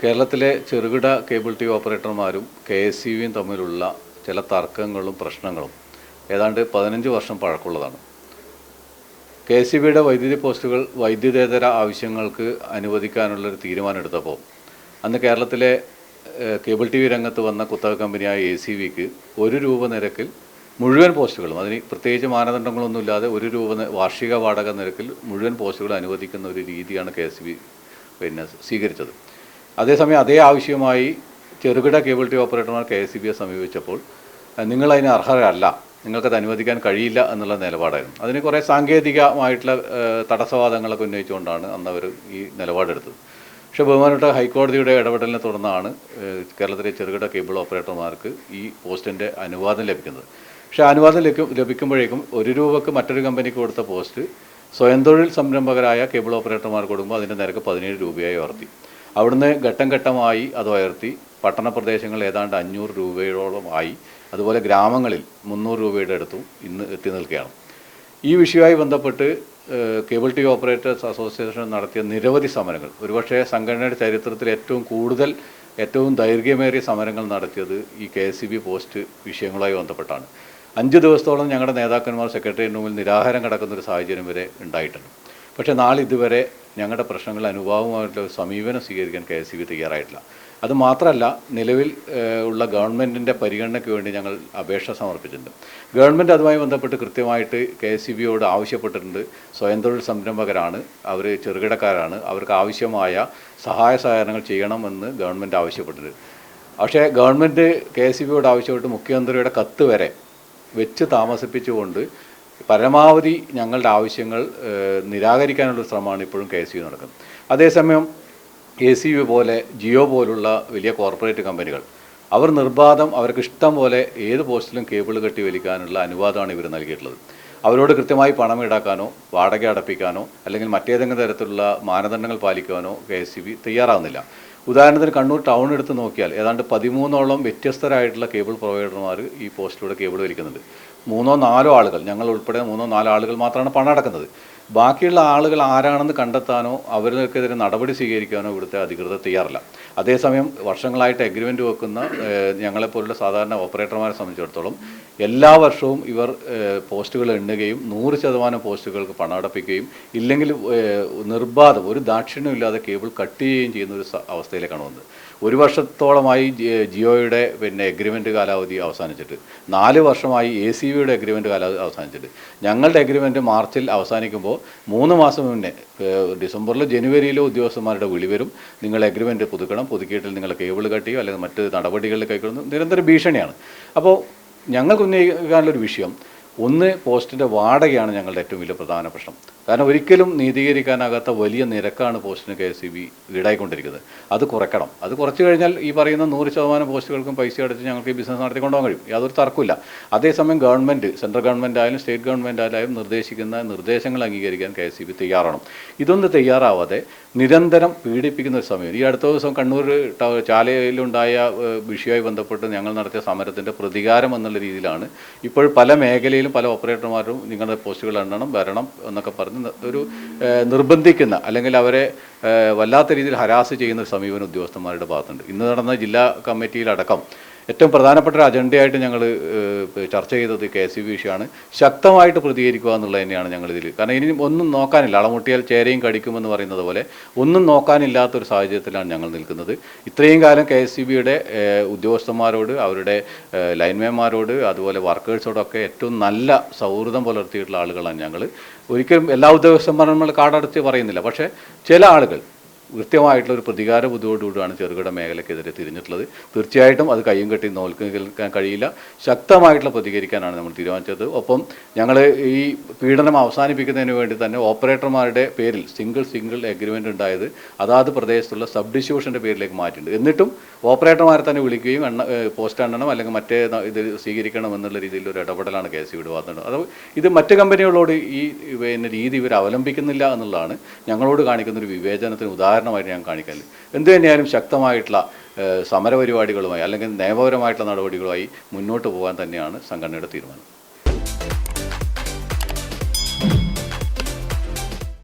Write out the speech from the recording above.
കേരളത്തിലെ ചെറുകിട cable T V ഓപ്പറേറ്റർമാരും കെ എസ് സി വിയും തമ്മിലുള്ള ചില തർക്കങ്ങളും പ്രശ്നങ്ങളും ഏതാണ്ട് പതിനഞ്ച് വർഷം പഴക്കമുള്ളതാണ്. കെ എസ് സി ബിയുടെ വൈദ്യുതി പോസ്റ്റുകൾ വൈദ്യുതേതര ആവശ്യങ്ങൾക്ക് അനുവദിക്കാനുള്ളൊരു തീരുമാനം എടുത്തപ്പോൾ അന്ന് കേരളത്തിലെ കേബിൾ ടി വി രംഗത്ത് വന്ന കുത്തക കമ്പനിയായ എ സി വിക്ക് ഒരു രൂപ നിരക്കിൽ മുഴുവൻ പോസ്റ്റുകളും അതിന് പ്രത്യേകിച്ച് മാനദണ്ഡങ്ങളൊന്നുമില്ലാതെ ഒരു രൂപ വാർഷിക വാടക നിരക്കിൽ മുഴുവൻ പോസ്റ്റുകൾ അനുവദിക്കുന്ന ഒരു രീതിയാണ് കെ എസ് ബി പിന്നെ സ്വീകരിച്ചത്. അതേസമയം അതേ ആവശ്യമായി ചെറുകിട കേബിൾ ടി ഓപ്പറേറ്റർമാർ കെ എസ് സി ബിയെ സമീപിച്ചപ്പോൾ നിങ്ങളതിന് അർഹരല്ല നിങ്ങൾക്കത് അനുവദിക്കാൻ കഴിയില്ല എന്നുള്ള നിലപാടായിരുന്നു. അതിന് കുറേ സാങ്കേതികമായിട്ടുള്ള തടസ്സവാദങ്ങളൊക്കെ ഉന്നയിച്ചുകൊണ്ടാണ് അന്ന് അവർ ഈ നിലപാടെടുത്തത്. പക്ഷേ ബഹുമാനപ്പെട്ട ഹൈക്കോടതിയുടെ ഇടപെടലിനെ തുടർന്നാണ് കേരളത്തിലെ ചെറുകിട കേബിൾ ഓപ്പറേറ്റർമാർക്ക് ഈ പോസ്റ്റിന്റെ അനുവാദം ലഭിക്കുന്നത്. പക്ഷേ അനുവാദം ലഭിക്കുമ്പോഴേക്കും ഒരു രൂപക്ക് മറ്റൊരു കമ്പനിക്ക് കൊടുത്ത പോസ്റ്റ് സ്വയം തൊഴിൽ സംരംഭകരായ കേബിൾ ഓപ്പറേറ്റർമാർ കൊടുക്കുമ്പോൾ അതിന്റെ നിരക്ക് പതിനേഴ് രൂപയായി ഉയർത്തി. അവിടുന്ന് ഘട്ടം ഘട്ടമായി അത് ഉയർത്തി. പട്ടണ പ്രദേശങ്ങൾ ഏതാണ്ട് അഞ്ഞൂറ് രൂപയോളം ആയി. അതുപോലെ ഗ്രാമങ്ങളിൽ മുന്നൂറ് രൂപയുടെ അടുത്തും ഇന്ന് എത്തി നിൽക്കുകയാണ്. ഈ വിഷയവുമായി ബന്ധപ്പെട്ട് cable T V operators association നടത്തിയ നിരവധി സമരങ്ങൾ. ഒരുപക്ഷെ സംഘടനയുടെ ചരിത്രത്തിൽ ഏറ്റവും കൂടുതൽ ഏറ്റവും ദൈർഘ്യമേറിയ സമരങ്ങൾ നടത്തിയത് ഈ K S E B post വിഷയങ്ങളുമായി ബന്ധപ്പെട്ടാണ്. അഞ്ച് ദിവസത്തോളം ഞങ്ങളുടെ നേതാക്കന്മാർ സെക്രട്ടറിയുടെ മുമ്പിൽ നിരാഹാരം കിടക്കുന്ന ഒരു സാഹചര്യം വരെ ഉണ്ടായിട്ടുണ്ട്. പക്ഷേ നാളെ ഇതുവരെ ഞങ്ങളുടെ പ്രശ്നങ്ങൾ അനുഭാവമായിട്ടുള്ള സമീപനം സ്വീകരിക്കാൻ കെ എസ് തയ്യാറായിട്ടില്ല. അത് മാത്രമല്ല നിലവിൽ ഉള്ള ഗവൺമെന്റിന്റെ പരിഗണനയ്ക്ക് വേണ്ടി ഞങ്ങൾ അപേക്ഷ സമർപ്പിച്ചിട്ടുണ്ട്. ഗവൺമെന്റ് അതുമായി ബന്ധപ്പെട്ട് കൃത്യമായിട്ട് കെ എസ് ബിയോട് ആവശ്യപ്പെട്ടിട്ടുണ്ട്. സ്വയം തൊഴിൽ സംരംഭകരാണ് അവർ ചെറുകിടക്കാരാണ്. അവർക്ക് ആവശ്യമായ സഹായ സഹകരണങ്ങൾ ചെയ്യണമെന്ന് ഗവൺമെന്റ് ആവശ്യപ്പെട്ടിട്ടുണ്ട്. പക്ഷേ ഗവൺമെന്റ് കെ എസ് ബിയോട് ആവശ്യപ്പെട്ട് മുഖ്യമന്ത്രിയുടെ കത്ത് വരെ വെച്ച് താമസിപ്പിച്ചുകൊണ്ട് പരമാവധി ഞങ്ങളുടെ ആവശ്യങ്ങൾ നിരാകരിക്കാനുള്ള ശ്രമമാണ് ഇപ്പോഴും കെ എസ് യു നടക്കുന്നത്. അതേസമയം എ സി യു പോലെ ജിയോ പോലുള്ള വലിയ കോർപ്പറേറ്റ് കമ്പനികൾ അവർ നിർബാധം അവർക്ക് ഇഷ്ടം പോലെ ഏത് പോസ്റ്റിലും കേബിൾ കെട്ടി വലിക്കാനുള്ള അനുവാദമാണ് ഇവർ നൽകിയിട്ടുള്ളത്. അവരോട് കൃത്യമായി പണം ഈടാക്കാനോ വാടക അടപ്പിക്കാനോ അല്ലെങ്കിൽ മറ്റേതെങ്കിലും തരത്തിലുള്ള മാനദണ്ഡങ്ങൾ പാലിക്കാനോ കെ എസ് സി ബി തയ്യാറാവുന്നില്ല. ഉദാഹരണത്തിന് കണ്ണൂർ ടൗൺ എടുത്ത് നോക്കിയാൽ ഏതാണ്ട് പതിമൂന്നോളം വ്യത്യസ്തരായിട്ടുള്ള കേബിൾ പ്രൊവൈഡർമാർ ഈ പോസ്റ്റിലൂടെ കേബിൾ വലിക്കുന്നുണ്ട്. മൂന്നോ നാലോ ആളുകൾ ഞങ്ങൾ ഉൾപ്പെടെ മൂന്നോ നാലോ ആളുകൾ മാത്രമാണ് പണം അടക്കുന്നത്. ബാക്കിയുള്ള ആളുകൾ ആരാണെന്ന് കണ്ടെത്താനോ അവർക്കെതിരെ നടപടി സ്വീകരിക്കാനോ ഇവിടുത്തെ അധികൃതർ തയ്യാറില്ല. അതേസമയം വർഷങ്ങളായിട്ട് എഗ്രിമെന്റ് വെക്കുന്ന ഞങ്ങളെപ്പോലുള്ള സാധാരണ ഓപ്പറേറ്റർമാരെ സംബന്ധിച്ചിടത്തോളം എല്ലാ വർഷവും ഇവർ പോസ്റ്റുകൾ എണ്ണുകയും നൂറ് ശതമാനം പോസ്റ്റുകൾക്ക് പണം അടപ്പിക്കുകയും ഇല്ലെങ്കിൽ നിർബാധം ഒരു ദാക്ഷിണ്യമില്ലാതെ കേബിൾ കട്ട് ചെയ്യുകയും ചെയ്യുന്ന ഒരു അവസ്ഥയിലേക്കാണ് വന്നത്. ഒരു വർഷത്തോളമായി ജിയോയുടെ പിന്നെ എഗ്രിമെന്റ് കാലാവധി അവസാനിച്ചിട്ട്. നാല് വർഷമായി എ സി ബിയുടെ എഗ്രിമെന്റ് കാലാവധി അവസാനിച്ചിട്ട്. ഞങ്ങളുടെ എഗ്രിമെന്റ് മാർച്ചിൽ അവസാനിക്കുമ്പോൾ മൂന്ന് മാസം മുന്നേ ഡിസംബറിലോ ജനുവരിയിലോ ഉദ്യോഗസ്ഥന്മാരുടെ വിളി വരും. നിങ്ങൾ എഗ്രിമെന്റ് പുതുക്കണം പുതുക്കിയിട്ട് നിങ്ങൾ കേബിൾ കട്ടിയോ അല്ലെങ്കിൽ മറ്റ് നടപടികളിൽ കൈക്കൊള്ളുന്നു. നിരന്തര ഭീഷണിയാണ്. അപ്പോൾ ഞങ്ങൾക്ക് ഉന്നയിക്കാനുള്ളൊരു വിഷയം ഒന്ന് പോസ്റ്റിന്റെ വാടകയാണ് ഞങ്ങളുടെ ഏറ്റവും വലിയ പ്രധാന പ്രശ്നം. കാരണം ഒരിക്കലും നീതീകരിക്കാനാകാത്ത വലിയ നിരക്കാണ് പോസ്റ്റിന് കെ എസ് ഇ ബി ഈടായിക്കൊണ്ടിരിക്കുന്നത്. അത് കുറയ്ക്കണം. അത് കുറച്ച് കഴിഞ്ഞാൽ ഈ പറയുന്ന നൂറ് ശതമാനം പോസ്റ്റുകൾക്കും പൈസ അടച്ച് ഞങ്ങൾക്ക് ഈ ബിസിനസ് നടത്തിക്കൊണ്ടുപോകാൻ കഴിയും. യാതൊരു തർക്കമില്ല അതേസമയം ഗവൺമെന്റ് സെൻട്രൽ ഗവൺമെന്റ് ആയാലും സ്റ്റേറ്റ് ഗവൺമെന്റ് ആയാലും നിർദ്ദേശിക്കുന്ന നിർദ്ദേശങ്ങൾ അംഗീകരിക്കാൻ കെ എസ് ഇ ബി തയ്യാറാണ് ഇതൊന്നും തയ്യാറാവാതെ നിരന്തരം പീഡിപ്പിക്കുന്ന ഒരു സമയം. ഈ അടുത്ത ദിവസം കണ്ണൂർ ചാലയിലുണ്ടായ വിഷയവുമായി ബന്ധപ്പെട്ട് ഞങ്ങൾ നടത്തിയ സമരത്തിന്റെ പ്രതികാരം എന്നുള്ള രീതിയിലാണ് ഇപ്പോൾ പല മേഖലയിലും പല ഓപ്പറേറ്റർമാരും നിങ്ങളുടെ പോസ്റ്റുകൾ എണ്ണണം വരണം എന്നൊക്കെ പറഞ്ഞ് ഒരു നിർബന്ധിക്കുന്ന അല്ലെങ്കിൽ അവരെ വല്ലാത്ത രീതിയിൽ ഹരാസ് ചെയ്യുന്ന സമീപനം ഉദ്യോഗസ്ഥന്മാരുടെ ഭാഗത്തുണ്ട്. ഇന്ന് നടന്ന ജില്ലാ കമ്മിറ്റിയിലടക്കം ഏറ്റവും പ്രധാനപ്പെട്ട ഒരു അജണ്ടയായിട്ട് ഞങ്ങൾ ചർച്ച ചെയ്തത് കെ സി ബി വിഷയമാണ്. ശക്തമായിട്ട് പ്രതികരിക്കുക എന്നുള്ളത് തന്നെയാണ് ഞങ്ങളിതിൽ കാരണം ഇനി ഒന്നും നോക്കാനില്ല. അളമുട്ടിയാൽ ചേരയും കടിക്കുമെന്ന് പറയുന്നത് പോലെ ഒന്നും നോക്കാനില്ലാത്തൊരു സാഹചര്യത്തിലാണ് ഞങ്ങൾ നിൽക്കുന്നത്. ഇത്രയും കാലം കെ എസ് ബിയുടെ ഉദ്യോഗസ്ഥന്മാരോട് അവരുടെ ലൈൻമാൻമാരോട് അതുപോലെ വർക്കേഴ്സോടൊക്കെ ഏറ്റവും നല്ല സൗഹൃദം പുലർത്തിയിട്ടുള്ള ആളുകളാണ് ഞങ്ങൾ ഒരിക്കലും എല്ലാ ഉദ്യോഗസ്ഥന്മാരും നമ്മൾ കാടടച്ച് പറയുന്നില്ല. പക്ഷേ ചില ആളുകൾ കൃത്യമായിട്ടുള്ള ഒരു പ്രതികാര ബുദ്ധിയോടുകൂടിയാണ് ചെറുകിട മേഖലയ്ക്കെതിരെ തിരിഞ്ഞിട്ടുള്ളത്. തീർച്ചയായിട്ടും അത് കയ്യും കെട്ടി നോക്കി നിൽക്കാൻ കഴിയില്ല. ശക്തമായിട്ടുള്ള പ്രതികരിക്കാനാണ് നമ്മൾ തീരുമാനിച്ചത്. ഒപ്പം ഞങ്ങൾ ഈ പീഡനം അവസാനിപ്പിക്കുന്നതിന് വേണ്ടി തന്നെ ഓപ്പറേറ്റർമാരുടെ പേരിൽ സിംഗിൾ സിംഗിൾ എഗ്രിമെന്റ് ഉണ്ടായത് അതാത് പ്രദേശത്തുള്ള സബ് ഡിസ്ട്രിബ്യൂഷന്റെ പേരിലേക്ക് മാറ്റിയിട്ടുണ്ട്. എന്നിട്ടും ഓപ്പറേറ്റർമാരെ തന്നെ വിളിക്കുകയും എണ്ണ പോസ്റ്റ് എണ്ണണം അല്ലെങ്കിൽ മറ്റേ ഇത് സ്വീകരിക്കണം എന്നുള്ള രീതിയിൽ ഒരു ഇടപെടലാണ് കെ സിയുടെ ഭാഗത്തുണ്ട് അത് ഇത് മറ്റ് കമ്പനികളോട് ഈ പിന്നെ രീതി ഇവർ അവലംബിക്കുന്നില്ല എന്നുള്ളതാണ് ഞങ്ങളോട് കാണിക്കുന്ന ഒരു വിവേചനത്തിന് ഉദാഹരണമായിട്ട് ഞാൻ കാണിക്കൽ. എന്തു തന്നെയാലും ശക്തമായിട്ടുള്ള സമരപരിപാടികളുമായി അല്ലെങ്കിൽ നിയമപരമായിട്ടുള്ള നടപടികളുമായി മുന്നോട്ട് പോകാൻ തന്നെയാണ് സംഘടനയുടെ തീരുമാനം.